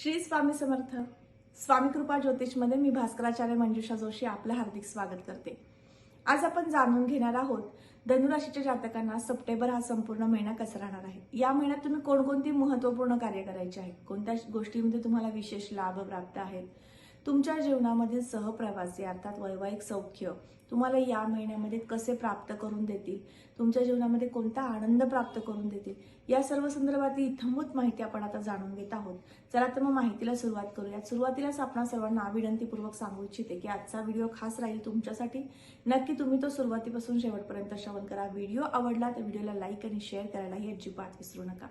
श्री स्वामी समर्थ. स्वामी कृपा ज्योतिषमध्ये मी भास्कराचार्य मंजुषा जोशी आपलं हार्दिक स्वागत करते. आज आपण जाणून घेणार आहोत धनुराशीच्या जातकांना सप्टेंबर हा संपूर्ण महिना कसा राहणार आहे? या महिन्यात तुम्ही कोणकोणती महत्त्वपूर्ण कार्य करायचे आहेत कोणत्या गोष्टीमध्ये तुम्हाला विशेष लाभ प्राप्त आहेत? तुमच्या जीवनामधील सहप्रवासी अर्थात वैवाहिक सौख्य तुम्हाला या महिन्यामध्ये कसे प्राप्त करून देतील? तुमच्या जीवनामध्ये कोणता आनंद प्राप्त करून देतील? या सर्व संदर्भातली इथंभूत माहिती आपण आता जाणून घेत आहोत. चला तर मग माहितीला सुरुवात करूयात. सुरुवातीलाच आपण सर्वांना विनंतीपूर्वक सांगू इच्छिते की आजचा व्हिडिओ खास राहील तुमच्यासाठी. नक्की तुम्ही तो सुरुवातीपासून शेवटपर्यंत श्रवण करा. व्हिडिओ आवडला तर व्हिडिओला लाईक आणि शेअर करायलाही अजिबात विसरू नका.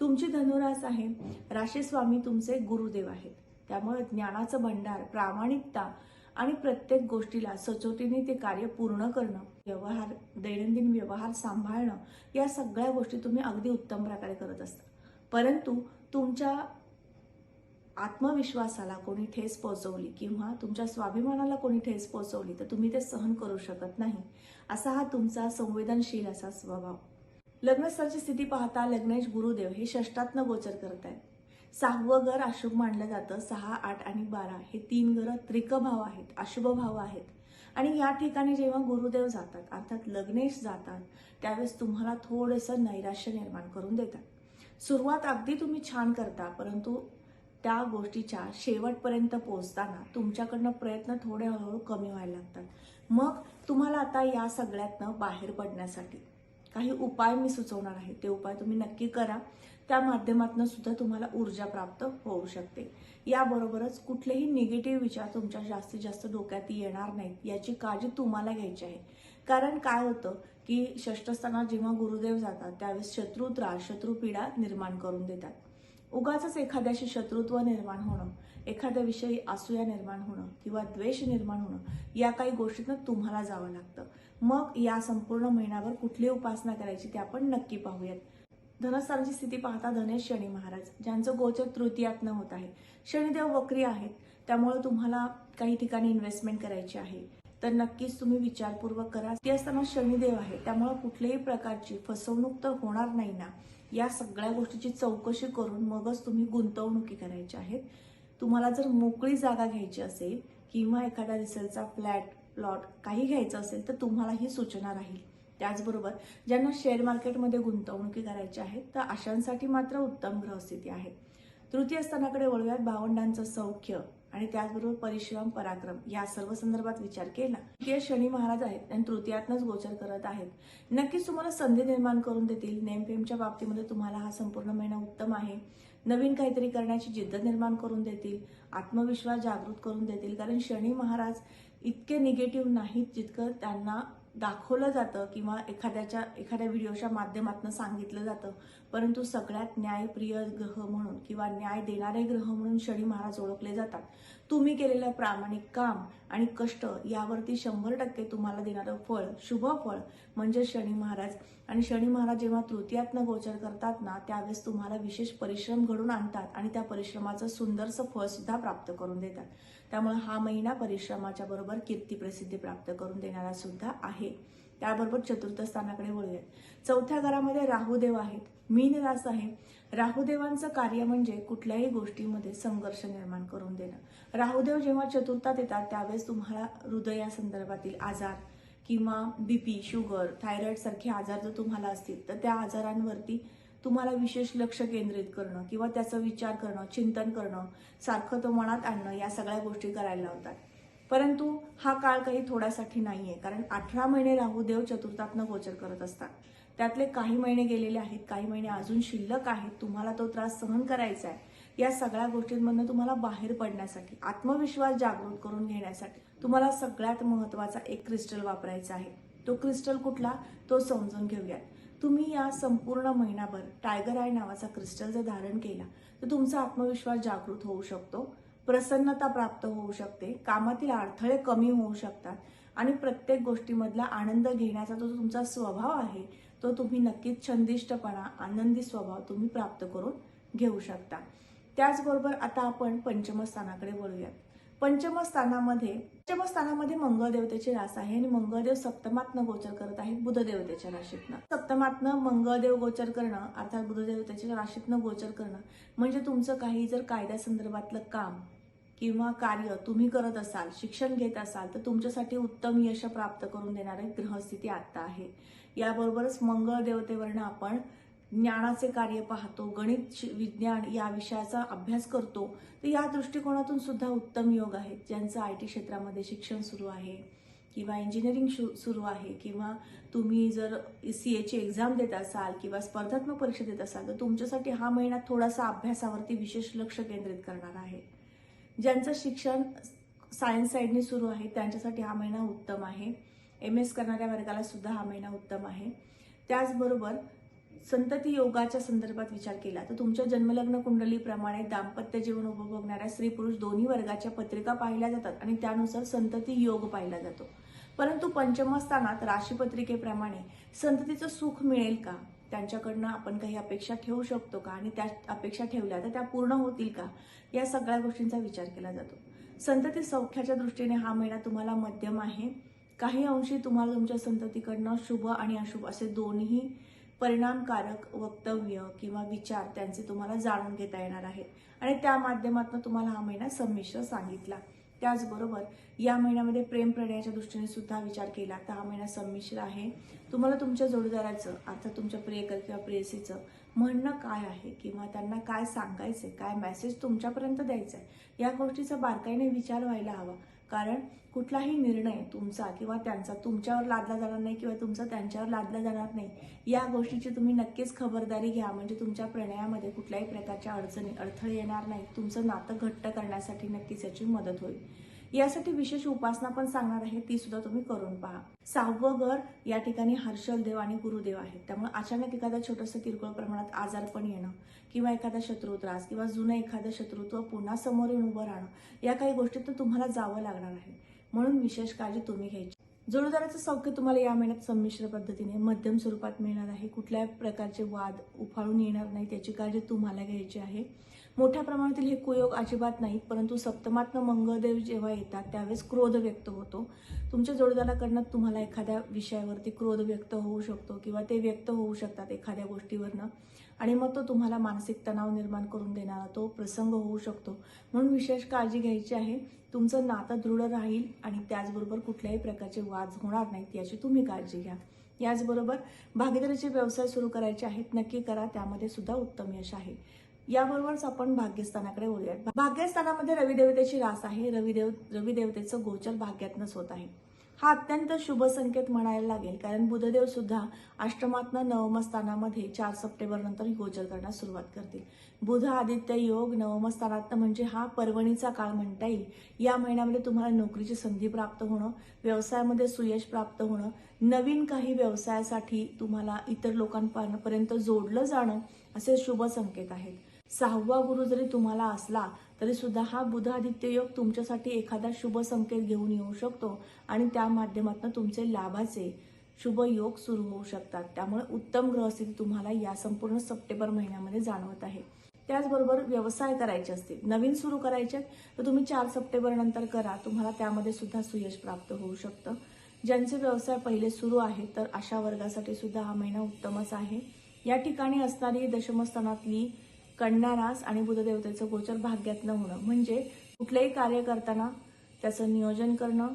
तुमची धनुरास आहे. राशी स्वामी तुमचे गुरुदेव आहेत. त्यामुळे ज्ञानाचं भंडार प्रामाणिकता आणि प्रत्येक गोष्टीला सचोटीने ते कार्य पूर्ण करणं व्यवहार दैनंदिन व्यवहार सांभाळणं या सगळ्या गोष्टी तुम्ही अगदी उत्तम प्रकारे करत असता. परंतु तुमच्या आत्मविश्वासाला कोणी ठेस पोहोचवली किंवा तुमच्या स्वाभिमानाला कोणी ठेस पोहोचवली तर तुम्ही ते सहन करू शकत नाही. असा हा तुमचा संवेदनशील असा स्वभाव. लग्नस्थळाची स्थिती पाहता लग्नेश गुरुदेव हे षष्टात्न गोचर करत आहेत सहावं घर अशुभ मानलं जातं. सहा आठ आणि बारा हे तीन घरं त्रिक भाव आहेत अशुभ भाव आहेत. आणि या ठिकाणी जेव्हा गुरुदेव जातात अर्थात लग्नेश जातात त्यावेळेस तुम्हाला थोडंसं नैराश्य निर्माण करून देतात. सुरुवात अगदी तुम्ही छान करता परंतु त्या गोष्टीच्या शेवटपर्यंत पोहोचताना तुमच्याकडनं प्रयत्न थोडे हळूहळू कमी व्हायला लागतात. मग तुम्हाला आता या सगळ्यातनं बाहेर पडण्यासाठी काही उपाय मी सुचवणार आहे. ते उपाय तुम्ही नक्की करा. त्या माध्यमातून सुद्धा तुम्हाला ऊर्जा प्राप्त होऊ शकते. याबरोबरच कुठलेही निगेटिव्ह विचार तुमच्या जास्तीत जास्त डोक्यात येणार नाहीत. याची काळजी तुम्हाला घ्यायची आहे. कारण काय होतं की षष्ठस्थानात जेव्हा गुरुदेव जातात त्यावेळेस शत्रू त्रास शत्रू पीडा निर्माण करून देतात. उगाच एखाद्याशी शत्रुत्व निर्माण होणं एखाद्याविषयी असूया निर्माण होणं किंवा द्वेष निर्माण होणं या काही गोष्टीतनं तुम्हाला जावं लागतं. मग या संपूर्ण महिन्याभर कुठली उपासना करायची ते आपण नक्की पाहूयात. धनस्थानाची स्थिती पाहता धनेश शनी महाराज ज्यांचं गोचर तृतीयातनं होत आहे. शनिदेव वक्री आहेत त्यामुळे तुम्हाला काही ठिकाणी इन्व्हेस्टमेंट करायची आहे. तर नक्कीच तुम्ही विचारपूर्वक करा ती असताना शनिदेव आहे त्यामुळे कुठल्याही प्रकारची फसवणूक तर होणार नाही ना. या सगळ्या गोष्टीची चौकशी करून मगच तुम्ही गुंतवणुकी करायच्या आहेत. तुम्हाला जर मोकळी जागा घ्यायची असेल किंवा एखाद्या रिसेलचा फ्लॅट प्लॉट काही घ्यायचं असेल तर तुम्हाला ही सूचना राहील. त्याचबरोबर ज्यांना शेअर मार्केटमध्ये गुंतवणुकी करायच्या आहेत तर अशांसाठी मात्र उत्तम ग्रहस्थिती आहे. तृतीय स्थानाकडे वळूयात. भावंडांचं सौख्य आणि त्याचबरोबर परिश्रम पराक्रम या सर्व संदर्भात विचार केला. की शनी महाराज आहेत आणि तृतीयातनच गोचर करत आहेत. नक्कीच तुम्हाला संधी निर्माण करून देतील. नेमफेमच्या बाबतीमध्ये तुम्हाला हा संपूर्ण महिना उत्तम आहे. नवीन काहीतरी करण्याची जिद्द निर्माण करून देतील आत्मविश्वास जागृत करून देतील. कारण शनी महाराज इतके निगेटिव्ह नाहीत जितकं त्यांना दाखवलं जातं किंवा एखाद्याच्या एखाद्या व्हिडिओच्या माध्यमातून सांगितलं जातं. परंतु सगळ्यात न्यायप्रिय ग्रह म्हणून किंवा न्याय देणारे ग्रह म्हणून शनी महाराज ओळखले जातात. तुम्ही केलेलं प्रामाणिक काम आणि कष्ट यावरती शंभर टक्के तुम्हाला देणारं फळ शुभ फळ म्हणजे शनी महाराज. आणि शनी महाराज जेव्हा तृतीयातनं गोचर करतात ना त्यावेळेस तुम्हाला विशेष परिश्रम घडून आणतात आणि त्या परिश्रमाचं सुंदरसं फळ सुद्धा प्राप्त करून देतात. त्यामुळे हा महिना परिश्रमाच्या बरोबर कीर्ती प्रसिद्धी प्राप्त करून देणारा सुद्धा आहे. त्याबरोबर चतुर्थ स्थानाकडे वळूयात. चौथ्या घरामध्ये राहुदेव आहेत. मीन रास आहे राहुदेवांचं कार्य म्हणजे कुठल्याही गोष्टीमध्ये संघर्ष निर्माण करून देणं. राहुदेव जेव्हा चतुर्थात येतात त्यावेळेस तुम्हाला हृदयासंदर्भातील आजार किंवा बी पी शुगर थायरॉइड सारखे आजार जर तुम्हाला असतील तर त्या आजारांवरती तुम्हाला विशेष लक्ष केंद्रित करणं किंवा त्याचा विचार करणं चिंतन करणं सारखं तो मनात आणणं या सगळ्या गोष्टी करायला लावतात. परंतु हा काळ काही थोड्यासाठी नाहीये कारण अठरा महिने राहुदेव चतुर्थातनं गोचर करत असतात. त्यातले काही महिने गेलेले आहेत काही महिने अजून शिल्लक आहेत तुम्हाला तो त्रास सहन करायचा आहे या सगळ्या गोष्टींमधनं तुम्हाला बाहेर पडण्यासाठी आत्मविश्वास जागृत करून घेण्यासाठी तुम्हाला सगळ्यात महत्त्वाचा एक क्रिस्टल वापरायचा आहे. तो क्रिस्टल कुठला? तो समजून घेऊयात. तुम्ही या संपूर्ण महिनाभर टायगर आय नावाचा क्रिस्टल जर धारण केला तर तुमचा आत्मविश्वास जागृत होऊ शकतो. प्रसन्नता प्राप्त होऊ शकते कामातील अडथळे कमी होऊ शकतात आणि प्रत्येक गोष्टीमधला आनंद घेण्याचा जो तुमचा स्वभाव आहे तो तुम्ही नक्कीच छंदिष्टपणा आनंदी स्वभाव तुम्ही प्राप्त करून घेऊ शकता. त्याचबरोबर आता आपण पंचमस्थानाकडे वळूयात. पंचमस्थानामध्ये पंचमस्थानामध्ये मंगळ देवतेची रास आहे आणि मंगळदेव सप्तमातनं गोचर करत आहे बुधदेवतेच्या राशीतनं. सप्तमातनं मंगळदेव गोचर करणं अर्थात बुधदेवतेच्या राशीतनं गोचर करणं म्हणजे तुमचं काही जर कायद्या संदर्भातलं काम किंवा कार्य तुम्ही करत असाल शिक्षण घेत असाल तर तुमच्यासाठी उत्तम यश प्राप्त करून देणारे ग्रहस्थिती आत्ता आहे. याबरोबरच मंगळ देवतेवरनं आपण ज्ञानाचे कार्य पाहतो गणित शि- विज्ञान या विषयाचा अभ्यास करतो तर या दृष्टिकोनातून सुद्धा उत्तम योग आहेत ज्यांचं आय टी क्षेत्रामध्ये शिक्षण सुरू आहे किंवा इंजिनिअरिंग शु- सुरू आहे किंवा तुम्ही जर सी एची एक्झाम देत असाल किंवा स्पर्धात्मक परीक्षा देत असाल तर तुमच्यासाठी हा महिना थोडासा अभ्यासावरती विशेष लक्ष केंद्रित करणार आहे. ज्यांचं शिक्षण सायन्स साईडने सुरू आहे त्यांच्यासाठी हा महिना उत्तम आहे. एम एस करणाऱ्या वर्गाला सुद्धा हा महिना उत्तम आहे. त्याचबरोबर संतती योगाच्या संदर्भात विचार केला तर तुमच्या जन्मलग्न कुंडलीप्रमाणे दाम्पत्य जीवन उपभोगणाऱ्या स्त्री पुरुष दोन्ही वर्गाच्या पत्रिका पाहिल्या जातात आणि त्यानुसार संतती योग पाहिला जातो. परंतु पंचमस्थानात राशीपत्रिकेप्रमाणे संततीचं सुख मिळेल का? त्यांच्याकडनं आपण काही अपेक्षा ठेवू शकतो का? आणि त्या अपेक्षा ठेवल्या तर त्या पूर्ण होतील का? या सगळ्या गोष्टींचा विचार केला जातो. संतती सौख्याच्या दृष्टीने हा महिना तुम्हाला मध्यम आहे. काही अंशी तुम्हाला तुमच्या संततीकडनं शुभ आणि अशुभ असे दोन्ही परिणामकारक वक्तव्य किंवा विचार त्यांचे तुम्हाला जाणून घेता येणार आहेत. आणि त्या माध्यमातून तुम्हाला हा महिना संमिश्र सांगितला. त्याचबरोबर या महिन्यामध्ये प्रेम प्रणयाच्या दृष्टीने सुद्धा विचार केला तर हा महिना संमिश्र आहे. तुम्हाला तुमच्या जोडीदाराचं अर्थात तुमच्या प्रियकर किंवा प्रेयसीचं म्हणणं काय आहे? किंवा त्यांना काय सांगायचं आहे काय मेसेज तुमच्यापर्यंत द्यायचा आहे या गोष्टीचा बारकाईने विचार व्हायला हवा. कारण कुठलाही निर्णय तुमचा किंवा त्यांचा तुमच्यावर लादला जाणार नाही किंवा तुमचा त्यांच्यावर लादला जाणार नाही या गोष्टीची तुम्ही नक्कीच खबरदारी घ्या. म्हणजे तुमच्या प्रणयामध्ये कुठल्याही प्रकारच्या अडचणी अडथळे येणार नाही तुमचं नातं घट्ट करण्यासाठी नक्कीच याची मदत होईल. यासाठी विशेष उपासना पण सांगणार आहे ती सुद्धा तुम्ही करून पहा. सहावं घर या ठिकाणी हर्षल देव आणि गुरुदेव आहेत. त्यामुळे अचानक एखादा छोटंसं किरकोळ प्रमाणात आजारपण येणं किंवा एखादा शत्रू त्रास किंवा जुनं एखादं शत्रुत्व पुन्हा समोर येऊन उभं राहणं या काही गोष्टीतून तुम्हाला जावं लागणार आहे. म्हणून विशेष काळजी तुम्ही घ्यायची. जोडीदाराचं सौख्य तुम्हाला या महिन्यात संमिश्र पद्धतीने मध्यम स्वरूपात मिळणार आहे. कुठल्याही प्रकारचे वाद उफाळून येणार नाही त्याची काळजी तुम्हाला घ्यायची आहे. मोठ्या प्रमाणातील हे कुयोग अजिबात नाहीत परंतु सप्तमातनं मंगळदेव जेव्हा येतात त्यावेळेस क्रोध व्यक्त होतो. तुमच्या जोडीदाराकडनं तुम्हाला एखाद्या विषयावरती क्रोध व्यक्त होऊ शकतो किंवा ते व्यक्त होऊ शकतात एखाद्या गोष्टीवरनं. आणि मग तो तुम्हाला मानसिक तणाव निर्माण करून देणारा तो प्रसंग होऊ शकतो. म्हणून विशेष काळजी घ्यायची आहे. तुमचं नातं दृढ राहील आणि त्याचबरोबर कुठल्याही प्रकारचे वाद होणार नाहीत याची तुम्ही काळजी घ्या. याचबरोबर भागीदारीचे व्यवसाय सुरू करायचे आहेत नक्की करा. त्यामध्ये सुद्धा उत्तम यश आहे. याबरोबरच आपण भाग्यस्थानाकडे वळूयात. भाग्यस्थानामध्ये रविदेवतेची रास आहे. रविदेव रविदेवतेचं गोचर भाग्यातनंच होत आहे. हा अत्यंत शुभ संकेत म्हणायला लागेल कारण बुधदेव सुद्धा अष्टमातनं नवम स्थानामध्ये चार सप्टेंबर नंतर गोचर करण्यास सुरुवात करतील. बुध आदित्य योग नवम स्थानात म्हणजे हा पर्वणीचा काळ म्हणता येईल. या महिन्यामध्ये तुम्हाला नोकरीची संधी प्राप्त होणं व्यवसायामध्ये सुयश प्राप्त होणं नवीन काही व्यवसायासाठी तुम्हाला इतर लोकांपर्यंत जोडलं जाणं असे शुभ संकेत आहेत. सहावा गुरु जरी तुम्हाला असला तरी सुद्धा हा बुधादित्य योग तुमच्यासाठी एखादा शुभ संकेत घेऊन येऊ शकतो आणि त्या माध्यमातून तुमचे लाभाचे शुभ योग सुरू होऊ शकतात. त्यामुळे उत्तम ग्रहस्थिती तुम्हाला या संपूर्ण सप्टेंबर महिन्यामध्ये जाणवत आहे. त्याचबरोबर व्यवसाय करायचे असतील नवीन सुरू करायचे तर तुम्ही चार सप्टेंबर नंतर करा. तुम्हाला त्यामध्ये सुद्धा सुयश प्राप्त होऊ शकतं. ज्यांचे व्यवसाय पहिले सुरू आहेत तर अशा वर्गासाठी सुद्धा हा महिना उत्तमच आहे. या ठिकाणी असणारी दशमस्थानातली कन्या आणि बुधदेवतेचं गोचर भाग्यातनं होणं. म्हणजे कुठलंही कार्य करताना त्याचं नियोजन करणं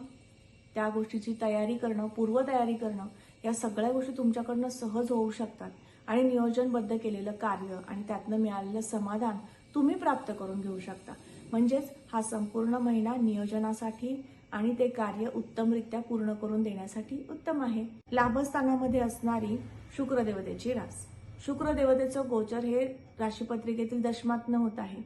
त्या गोष्टीची तयारी करणं पूर्वतयारी करणं या सगळ्या गोष्टी तुमच्याकडनं सहज होऊ शकतात. आणि नियोजनबद्ध केलेलं कार्य आणि त्यातनं मिळालेलं समाधान तुम्ही प्राप्त करून घेऊ शकता. म्हणजेच हा संपूर्ण महिना नियोजनासाठी आणि ते कार्य उत्तमरित्या पूर्ण करून देण्यासाठी उत्तम आहे. लाभस्थानामध्ये असणारी शुक्रदेवतेची रास. शुक्रदेवतेचं गोचर हे राशीपत्रिकेतील दशमातनं होत आहे.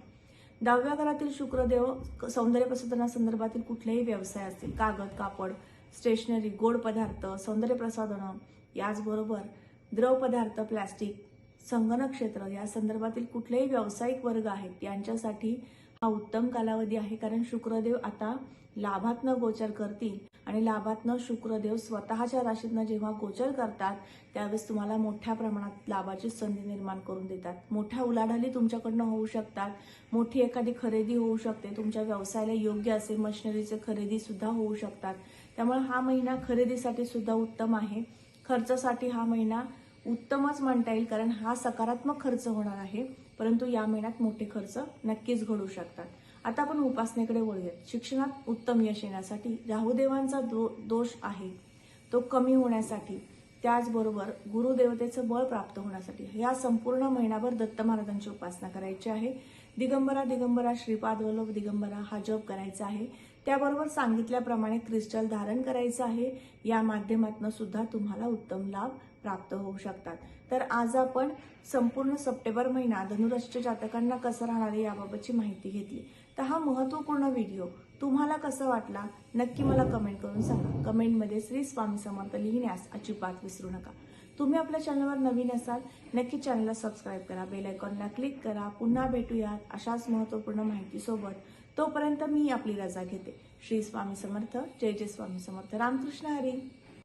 दहाव्या घरातील शुक्रदेव सौंदर्य प्रसाधनासंदर्भातील कुठलेही व्यवसाय असतील कागद कापड स्टेशनरी गोड पदार्थ सौंदर्य प्रसाधनं याचबरोबर द्रव पदार्थ प्लॅस्टिक संगणक क्षेत्र या संदर्भातील कुठलेही व्यावसायिक वर्ग आहेत यांच्यासाठी हा उत्तम कालावधी आहे कारण शुक्रदेव आता लाभातनं गोचर करतील. आणि लाभातनं शुक्रदेव स्वतःच्या राशीतनं जेव्हा गोचर करतात त्यावेळेस तुम्हाला मोठ्या प्रमाणात लाभाची संधी निर्माण करून देतात. मोठ्या उलाढाली तुमच्याकडनं होऊ शकतात. मोठी एखादी खरेदी होऊ शकते. तुमच्या व्यवसायाला योग्य असे मशिनरीचे खरेदी सुद्धा होऊ शकतात. त्यामुळे हा महिना खरेदीसाठी सुद्धा उत्तम आहे. खर्चासाठी हा महिना उत्तमच म्हणता येईल कारण हा सकारात्मक खर्च होणार आहे. परंतु या महिन्यात मोठे खर्च नक्कीच घडू शकतात. आता आपण उपासनेकडे वळूयात. शिक्षणात उत्तम यश येण्यासाठी राहुदेवांचा दो दोष आहे. तो कमी होण्यासाठी त्याचबरोबर गुरुदेवतेचं बळ प्राप्त होण्यासाठी. या संपूर्ण महिनाभर दत्त महाराजांची उपासना करायची आहे. दिगंबरा दिगंबरा श्रीपाद वल्लभ दिगंबरा हा जप करायचा आहे. त्याबरोबर सांगितल्याप्रमाणे क्रिस्टल धारण करायचं आहे. या माध्यमातून सुद्धा तुम्हाला उत्तम लाभ प्राप्त होऊ शकतात. तर आज आपण संपूर्ण सप्टेंबर महिना धनुराष्ट्र जातकांना कसं राहणार आहे याबाबतची माहिती घेतली. तर हा महत्त्वपूर्ण व्हिडिओ तुम्हाला कसा वाटला नक्की मला कमेंट करून सांगा. कमेंटमध्ये श्री स्वामी समर्थ लिहिण्यास अजिबात विसरू नका. तुम्ही आपल्या चॅनलवर नवीन असाल नक्की चॅनलला सबस्क्राईब करा बेल आयकॉनला क्लिक करा. पुन्हा भेटूयात अशाच महत्त्वपूर्ण माहितीसोबत. तोपर्यंत मी आपली रजा घेते. श्री स्वामी समर्थ. जय जय स्वामी समर्थ. रामकृष्ण हरी.